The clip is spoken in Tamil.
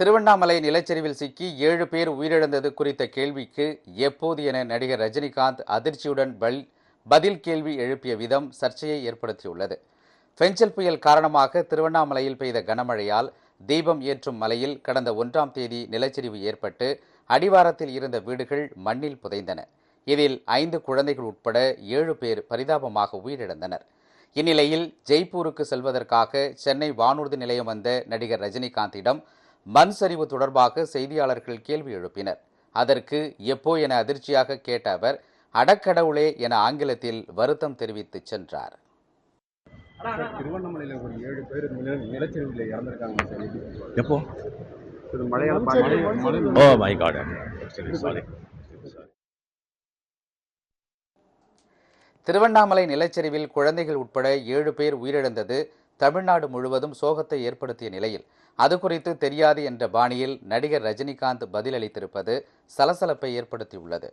திருவண்ணாமலை நிலச்சரிவில் சிக்கி ஏழு பேர் உயிரிழந்தது குறித்த கேள்விக்கு எப்போது என நடிகர் ரஜினிகாந்த் அதிர்ச்சியுடன் பல் பதில் கேள்வி எழுப்பிய விதம் சர்ச்சையை ஏற்படுத்தியுள்ளது. பெஞ்சல் புயல் காரணமாக திருவண்ணாமலையில் பெய்த கனமழையால் தீபம் ஏற்றும் மலையில் கடந்த ஒன்றாம் தேதி நிலச்சரிவு ஏற்பட்டு அடிவாரத்தில் இருந்த வீடுகள் மண்ணில் புதைந்தன. இதில் ஐந்து குழந்தைகள் உட்பட ஏழு பேர் பரிதாபமாக உயிரிழந்தனர். இந்நிலையில் ஜெய்ப்பூருக்கு செல்வதற்காக சென்னை வானூர்தி நிலையம் வந்த நடிகர் ரஜினிகாந்திடம் மண் சரிவு தொடர்பாக செய்தியாளர்கள் கேள்வி எழுப்பினர். அதற்கு எப்போ என அதிர்ச்சியாக கேட்ட அவர் அடக்கடவுளே என ஆங்கிலத்தில் வருத்தம் தெரிவித்து சென்றார். திருவண்ணாமலையில் ஒரு ஏழு பேர் நில நிலச்சரிவில் இறந்துருக்காங்க? எப்போ? Oh my god sorry Tiruvannamalai நிலச்சரிவில் குழந்தைகள் உட்பட ஏழு பேர் உயிரிழந்தது. தமிழ்நாடு முழுவதும் சோகத்தை ஏற்படுத்திய நிலையில் அது குறித்து தெரியாது என்ற பாணியில் நடிகர் ரஜினிகாந்த் பதிலளித்திருப்பது சலசலப்பை ஏற்படுத்தியுள்ளது.